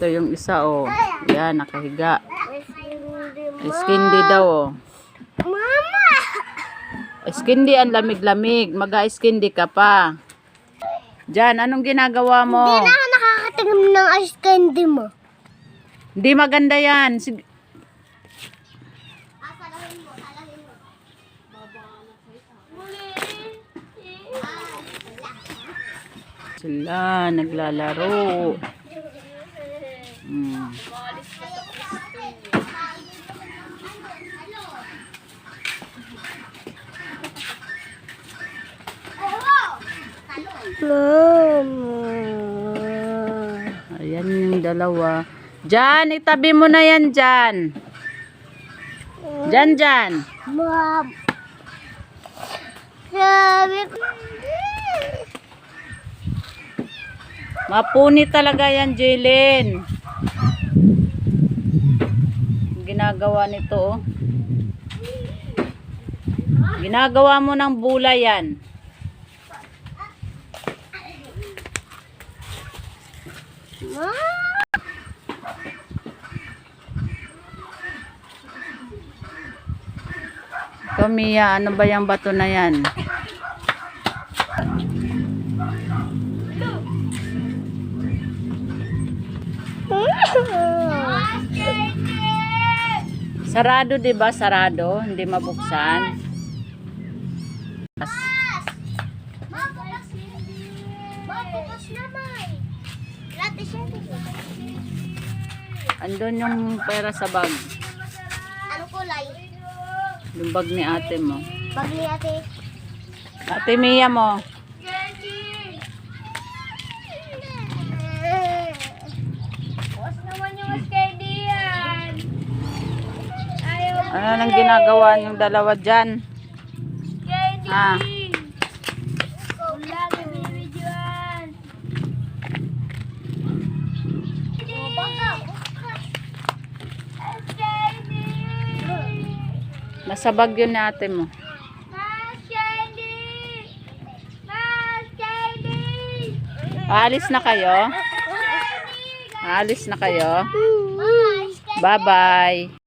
Ito yung isa, oh. Yan, nakahiga. Iskindi daw, oh. Mama! Iskindi ang lamig-lamig. Mag-iskindi ka pa. Jan, anong ginagawa mo? Hindi na ako nakakatingin ng ice candy mo. Hindi maganda yan. Sig- Sila, naglalaro. Hmm. Mama. Ayan yung dalawa. Jan, itabi mo na yan, Jan. Jan, Jan. Mom. Mapuni talaga yan, Jalen. Ginagawa nito, oh. Ginagawa mo ng bula yan. Mia, ano ba yung bato na yan? Sarado, 'di ba? Sarado, hindi mabuksan. As- Mabukas Mabukas naman. Latte siya. Andun yung pera sa bag. Ano kulay? Yung bag ni ate mo. Pag ni ate. Ate Mia mo. Bukas naman yung steady yan. Ayaw Ano nang ginagawa yung dalawa dyan? Ah. Nasa bag yun ni ate mo. Aalis na kayo? Aalis na kayo? Bye-bye.